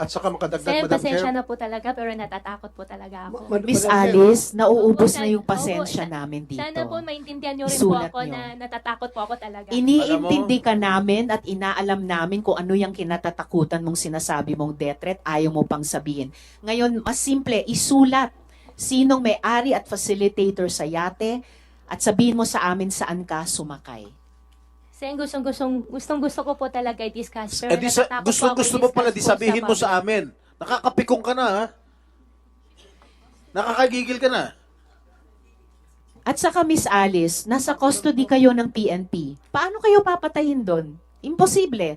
At saka makadagdag, Sen, Madam pasensya Chair. na po talaga pero natatakot po talaga ako. Ma- Miss Madam Chair. Alice, nauubos na yung pasensya namin dito. Sana po maintindihan niyo rin po Isulat ako niyo. na natatakot po ako talaga. Iniintindi ka namin at inaalam namin kung ano yung kinatatakutan mong sinasabi mong death threat, ayaw mo pang sabihin. Ngayon, mas simple, isulat sinong may-ari at facilitator sa yate at sabihin mo sa amin saan ka sumakay. Sen, gustong, gustong, gustong gusto ko po talaga i-discuss. Pero Eh, di sa, natatakot gusto, ako gusto mo pala, di i-discuss sabihin mo public. sa amin. Nakakapikong ka na, ha? Nakakagigil ka na. At saka Miss Alice, nasa custody kayo ng PNP. Paano kayo papatayin doon? Imposible.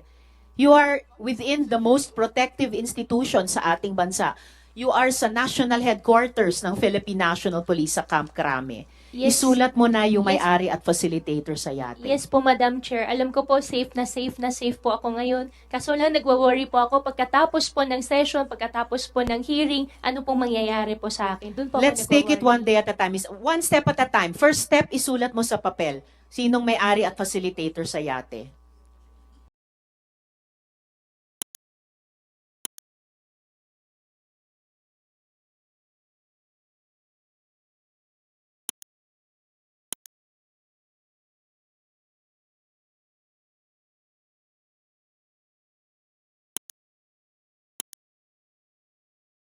You are within the most protective institution sa ating bansa. You are sa national headquarters ng Philippine National Police sa Camp Crame. Yes. Isulat mo na yung Yes. may-ari at facilitator sa yate. Yes po, Madam Chair. Alam ko po, safe na safe na safe po ako ngayon. Kaso lang, nagwa-worry po ako pagkatapos po ng session, pagkatapos po ng hearing, ano pong mangyayari po sa akin. Doon po ako Let's take it one day at a time. One step at a time. First step, isulat mo sa papel. Sinong may-ari at facilitator sa yate?